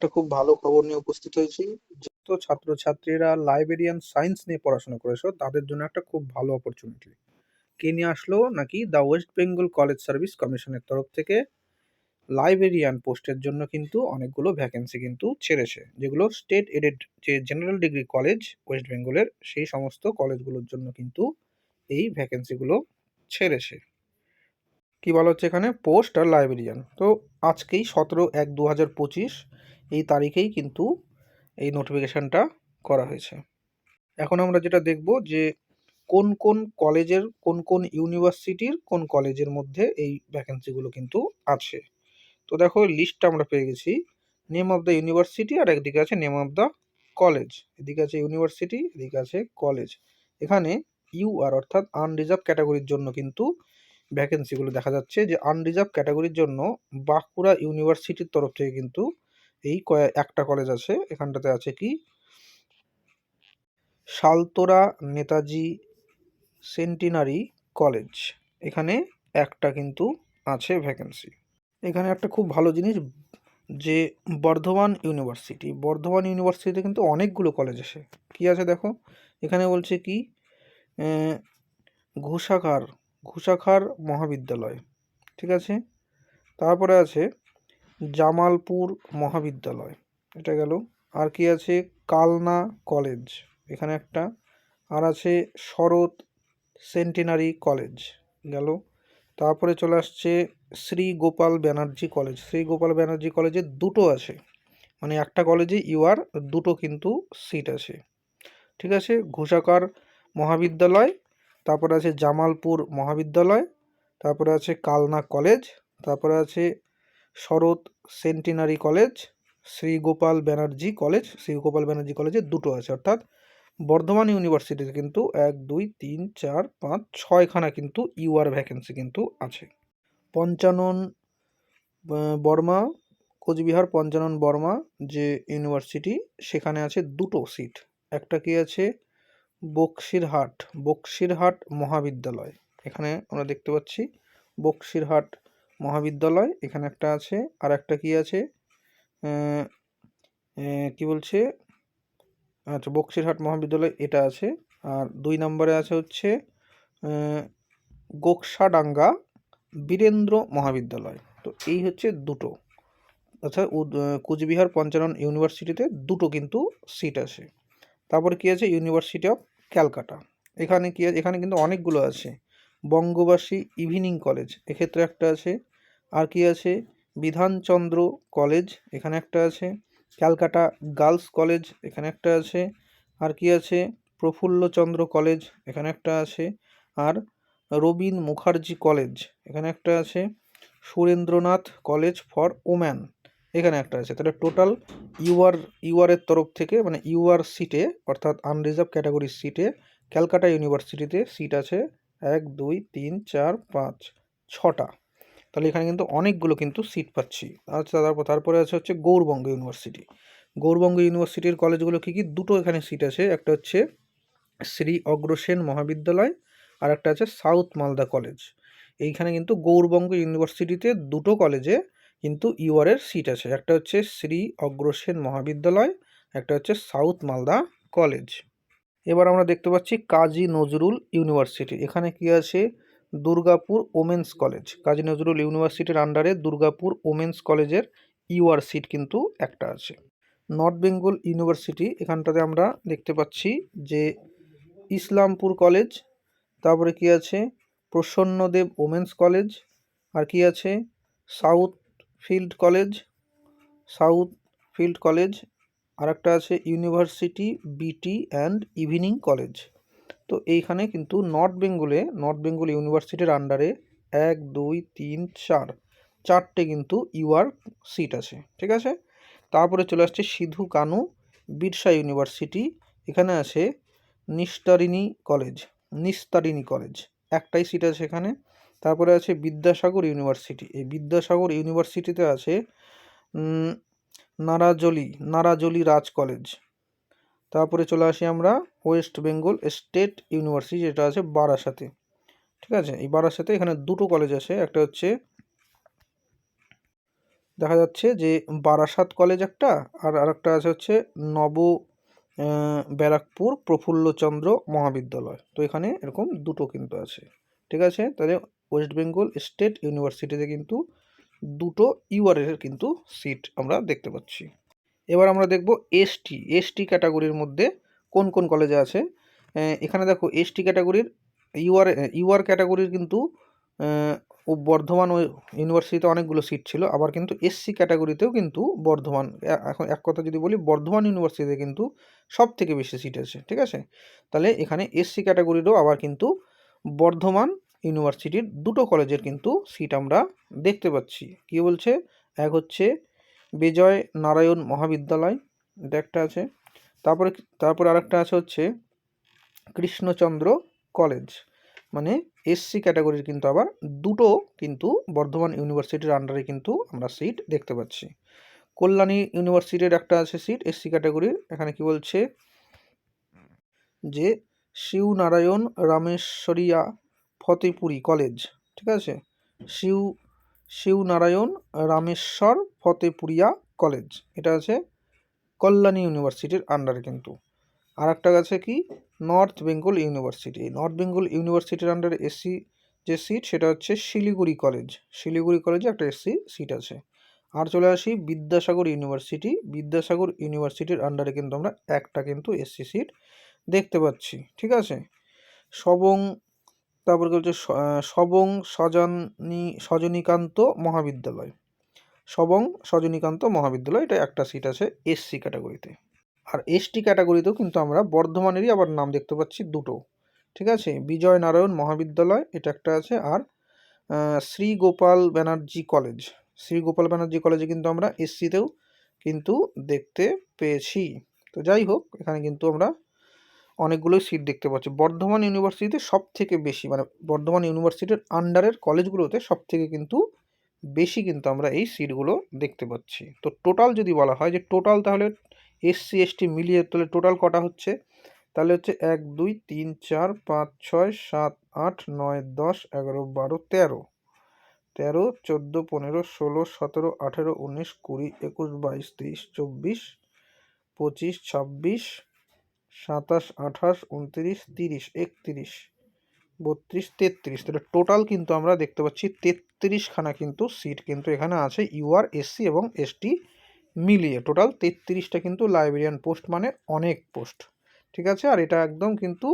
একটা খুব ভালো খবর নিয়ে উপস্থিত হয়েছি। যত ছাত্রছাত্রীরা লাইব্রেরিয়ান সায়েন্স নিয়ে পড়াশোনা করেছ, তাদের জন্য একটা খুব ভালো অপরচুনিটি কে নিয়ে আসলো নাকি the West Bengal college service কমিশনের তরফ থেকে লাইব্রেরিয়ান পোস্টের জন্য কিন্তু অনেকগুলো ভ্যাকেন্সি কিন্তু ছেড়েছে, যেগুলো স্টেট এডেড যে জেনারেল ডিগ্রি কলেজ ওয়েস্ট বেঙ্গলের সেই সমস্ত কলেজগুলোর জন্য কিন্তু এই ভ্যাকেন্সিগুলো ছেড়েছে। কি বলা হচ্ছে এখানে? পোস্ট আর লাইব্রেরিয়ান তো আজকেই সতেরো এক দু হাজার পঁচিশ এই তারিখেই কিন্তু এই নোটিফিকেশানটা করা হয়েছে। এখন আমরা যেটা দেখব যে কোন কোন কলেজের, কোন কোন ইউনিভার্সিটির কোন কলেজের মধ্যে এই ভ্যাকেন্সিগুলো কিন্তু আছে। তো দেখো লিস্টটা আমরা পেয়ে গেছি। নেম অফ দ্য ইউনিভার্সিটি আর একদিকে আছে নেম অফ দ্য কলেজ এদিকে আছে ইউনিভার্সিটি এদিকে আছে কলেজ এখানে ইউ আর অর্থাৎ আনরিজার্ভ ক্যাটাগরির জন্য কিন্তু ভ্যাকেন্সিগুলো দেখা যাচ্ছে যে আনরিজার্ভ ক্যাটাগরির জন্য বাঁকুড়া ইউনিভার্সিটির তরফ থেকে কিন্তু এই কয়ে, একটা কলেজ আছে, এখানটাতে আছে কি? সালতোরা নেতাজি সেন্টিনারি কলেজ এখানে একটা কিন্তু আছে ভ্যাকেন্সি এখানে একটা খুব ভালো জিনিস, যে বর্ধমান ইউনিভার্সিটি বর্ধমান ইউনিভার্সিটিতে কিন্তু অনেকগুলো কলেজ আছে কি আছে দেখো? এখানে বলছে কি? ঘোষাখার ঘোষাখার মহাবিদ্যালয়। ঠিক আছে? তারপরে আছে জামালপুর মহাবিদ্যালয়। এটা গেল। আর কি আছে? কালনা কলেজ। এখানে একটা। আর আছে শরৎ সেন্টিনারি কলেজ। গেল। তারপরে চলে আসছে শ্রী গোপাল ব্যানার্জি কলেজ। শ্রী গোপাল ব্যানার্জি কলেজে দুটো আছে। মানে একটা কলেজে ইউআর দুটো কিন্তু সিট আছে। ঠিক আছে? ঘোষাকার মহাবিদ্যালয়, তারপরে আছে জামালপুর মহাবিদ্যালয়, তারপরে আছে কালনা কলেজ, তারপরে আছে Sarat centenary college, Shri Gopal Banerjee college, Shri Gopal Banerjee কলেজে দুটো আছে, অর্থাৎ বর্ধমান ইউনিভার্সিটিতে কিন্তু এক, দুই, তিন, চার, পাঁচ, ছয়খানা কিন্তু ইউআর ভ্যাকেন্সি কিন্তু আছে। পঞ্চানন বর্মা, কোচবিহার পঞ্চানন বর্মা যে ইউনিভার্সিটি, সেখানে আছে দুটো সিট। একটা কি আছে? বক্সিরহাট বক্সিরহাট মহাবিদ্যালয়। এখানে আমরা দেখতে পাচ্ছি বক্সিরহাট মহাবিদ্যালয়, এখানে একটা আছে, আর একটা কি আছে? কি বলছে? আচ্ছা বক্সিরহাট মহাবিদ্যালয়, এটা আছে। আর দুই নম্বরে আছে হচ্ছে গোকসাডাঙ্গা বীরেন্দ্র মহাবিদ্যালয়। তো এই হচ্ছে দুটো। অর্থাৎ কুচবিহার পঞ্চানন ইউনিভার্সিটিতে দুটো কিন্তু সিট আছে। তারপরে কী আছে? University of Calcutta. এখানে কী আছে? এখানে কিন্তু অনেকগুলো আছে। বঙ্গবাসী ইভিনিং কলেজ, এক্ষেত্রে একটা আছে। আর কি আছে? বিধানচন্দ্র কলেজ, এখানে একটা আছে। ক্যালকাটা গার্লস কলেজ, এখানে একটা আছে। আর কি আছে? প্রফুল্লচন্দ্র কলেজ, এখানে একটা আছে। আর রবীন মুখার্জি কলেজ, এখানে একটা আছে। সুরেন্দ্রনাথ কলেজ ফর ওম্যান, এখানে একটা আছে। তাহলে টোটাল ইউআর, ইউআরের তরফ থেকে মানে ইউআর সিটে অর্থাৎ আনরিজার্ভ ক্যাটাগরির সিটে ক্যালকাটা ইউনিভার্সিটিতে সিট আছে এক, দুই, তিন, চার, পাঁচ, ছটা। তাহলে এখানে কিন্তু অনেকগুলো কিন্তু সিট পাচ্ছি। আচ্ছা তারপর তারপরে আছে হচ্ছে গৌরবঙ্গ ইউনিভার্সিটি গৌরবঙ্গ ইউনিভার্সিটির কলেজগুলো কী কী? দুটো এখানে সিট আছে। একটা হচ্ছে শ্রী অগ্রসেন মহাবিদ্যালয় আর একটা আছে সাউথ মালদা কলেজ এইখানে কিন্তু গৌরবঙ্গ ইউনিভার্সিটিতে দুটো কলেজে কিন্তু ইউআরের সিট আছে। একটা হচ্ছে শ্রী অগ্রসেন মহাবিদ্যালয়, একটা হচ্ছে সাউথ মালদা কলেজ এবার আমরা দেখতে পাচ্ছি কাজী নজরুল ইউনিভার্সিটি এখানে কি আছে? Durgapur Women's College. কাজী নজরুল ইউনিভার্সিটির আন্ডারে দুর্গাপুর ওমেন্স কলেজের ইউআর সিট কিন্তু একটা আছে। নর্থ বেঙ্গল ইউনিভার্সিটি, এখানটাতে আমরা দেখতে পাচ্ছি যে ইসলামপুর কলেজ, তারপরে কি আছে? প্রসন্নদেব ওমেন্স কলেজ, আর কি আছে? South Field College South Field College আর একটা আছে ইউনিভার্সিটি, বিটি অ্যান্ড ইভিনিং কলেজ। তো এইখানে কিন্তু নর্থ বেঙ্গলে, নর্থ বেঙ্গল ইউনিভার্সিটির আন্ডারে এক, দুই, তিন, চার, চারটে কিন্তু ইউআর সিট আছে, ঠিক আছে? তারপরে চলে আসছে সিধু কানু বিরসা ইউনিভার্সিটি, এখানে আছে নিস্তারিণী কলেজ নিস্তারিণী কলেজ, একটাই সিট আছে এখানে। তারপরে আছে বিদ্যাসাগর ইউনিভার্সিটি, এই বিদ্যাসাগর ইউনিভার্সিটিতে আছে নারাজলি নারাজলি রাজ কলেজ। তারপরে চলে আসি আমরা ওয়েস্ট বেঙ্গল স্টেট ইউনিভার্সিটি, যেটা আছে বারাসাতে। ঠিক আছে? এই বারাসাতে এখানে দুটো কলেজ আছে। একটা হচ্ছে দেখা যাচ্ছে যে বারাসাত কলেজ একটা, আর আরেকটা আছে হচ্ছে নব ব্যারাকপুর প্রফুল্লচন্দ্র মহাবিদ্যালয়। তো এখানে এরকম দুটো কিন্তু আছে। ঠিক আছে? তাহলে ওয়েস্ট বেঙ্গল স্টেট ইউনিভার্সিটিতে কিন্তু দুটো ইউআরএর কিন্তু সিট আমরা দেখতে পাচ্ছি। এবার আমরা দেখব এসটি এসটি ক্যাটাগরির মধ্যে কোন কোন কলেজে আছে। এখানে দেখো এসটি ক্যাটাগরির ইউআর ইউআর ক্যাটাগরির কিন্তু বর্ধমান ইউনিভার্সিটিতে অনেকগুলো সিট ছিল, আবার কিন্তু এসসি ক্যাটাগরিতেও কিন্তু বর্ধমান এখন এক কথা যদি বলি, বর্ধমান ইউনিভার্সিটিতে কিন্তু সব থেকে বেশি সিট আছে, ঠিক আছে? তাহলে এখানে এসসি ক্যাটাগরিরও আবার কিন্তু বর্ধমান ইউনিভার্সিটির দুটো কলেজের কিন্তু সিট আমরা দেখতে পাচ্ছি। কি বলছে? এক হচ্ছে বিজয় নারায়ণ মহাবিদ্যালয়, এটা একটা আছে। তারপরে তারপরে আরেকটা আছে হচ্ছে কৃষ্ণচন্দ্র কলেজ। মানে এসসি ক্যাটাগরির কিন্তু আবার দুটো কিন্তু বর্ধমান ইউনিভার্সিটির আন্ডারে কিন্তু আমরা সিট দেখতে পাচ্ছি। কল্যাণী ইউনিভার্সিটির একটা আছে সিট এসসি ক্যাটাগরির। এখানে কি বলছে? যে শিবনারায়ণ রামেশ্বরিয়া ফতেপুরি কলেজ, ঠিক আছে? শিব শিবনারায়ণ, রামেশ্বর, ফতেপুরিয়া কলেজ। এটা আছে কল্যাণী ইউনিভার্সিটির আন্ডারে কিন্তু। আর একটা আছে কি? North Bengal University North Bengal ইউনিভার্সিটির আন্ডারে এসসি যে সিট সেটা হচ্ছে শিলিগুড়ি কলেজ। শিলিগুড়ি কলেজে একটা এসসি সিট আছে। আর চলে আসি বিদ্যাসাগর ইউনিভার্সিটি। বিদ্যাসাগর ইউনিভার্সিটির আন্ডারে কিন্তু আমরা একটা কিন্তু এসসি সিট দেখতে পাচ্ছি। ঠিক আছে? সবং তারপর হচ্ছে সবং সজনী, সজনীকান্ত মহাবিদ্যালয়। সবং সজনীকান্ত মহাবিদ্যালয়, এটা একটা সিট আছে এসসি ক্যাটাগরিতে আর এসটি ক্যাটাগরিতেও কিন্তু আমরা বর্ধমানেরই আবার নাম দেখতে পাচ্ছি দুটো। ঠিক আছে? বিজয় নারায়ণ মহাবিদ্যালয়, এটা একটা আছে। আর শ্রী গোপাল ব্যানার্জি কলেজ। শ্রী গোপাল ব্যানার্জি কলেজে কিন্তু আমরা এসসিতেও কিন্তু দেখতে পেয়েছি। তো যাই হোক, এখানে কিন্তু আমরা অনেকগুলোই সিট দেখতে পাচ্ছি। বর্ধমান ইউনিভার্সিটিতে সব থেকে বেশি মানে বর্ধমান ইউনিভার্সিটির আন্ডারের কলেজগুলোতে সব থেকে কিন্তু বেশি কিন্তু আমরা এই সিটগুলো দেখতে পাচ্ছি। তো টোটাল যদি বলা হয় যে টোটাল তাহলে এসসি, এসটি মিলিয়ে তাহলে টোটাল কটা হচ্ছে? তাহলে হচ্ছে এক, দুই, তিন, চার, পাঁচ, ছয়, সাত, আট, নয়, দশ, এগারো, বারো, তেরো। তেরো, চোদ্দ, পনেরো, ষোলো, সতেরো, আঠেরো, উনিশ, কুড়ি, একুশ, বাইশ, তেইশ, চব্বিশ, পঁচিশ, ছাব্বিশ সাতাশ, আঠাশ, উনত্রিশ, তিরিশ, একত্রিশ, বত্রিশ, তেত্রিশ। তাহলে টোটাল কিন্তু আমরা দেখতে পাচ্ছি তেত্রিশখানা কিন্তু সিট কিন্তু এখানে আছে ইউআর এসসি এবং এসটি মিলিয়ে। টোটাল তেত্রিশটা কিন্তু লাইব্রেরিয়ান পোস্ট মানে অনেক পোস্ট ঠিক আছে? আর এটা একদম কিন্তু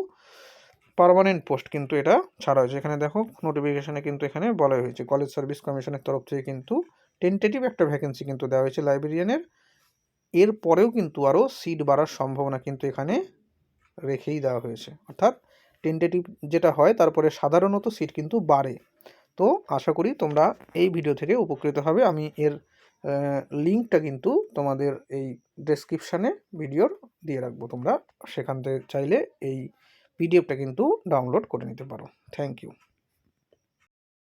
পারমানেন্ট পোস্ট কিন্তু এটা ছাড়া হয়েছে। এখানে দেখো নোটিফিকেশানে কিন্তু এখানে বলা হয়েছে। কলেজ সার্ভিস কমিশনের তরফ থেকে কিন্তু টেন্টেটিভ একটা ভ্যাকেন্সি কিন্তু দেওয়া হয়েছে লাইব্রেরিয়ানের এর পরেও কিন্তু আরও সিট বাড়ার সম্ভাবনা কিন্তু এখানে রেখেই দেওয়া হয়েছে। অর্থাৎ টেন্টেটিভ যেটা হয়, তারপরে সাধারণত সিট কিন্তু বাড়ে। তো আশা করি তোমরা এই ভিডিও থেকে উপকৃত হবে। আমি এর লিঙ্কটা কিন্তু তোমাদের এই ডেসক্রিপশানে ভিডিওর দিয়ে রাখব। তোমরা সেখান থেকে চাইলে এই পিডিএফটা কিন্তু ডাউনলোড করে নিতে পারো। Thank you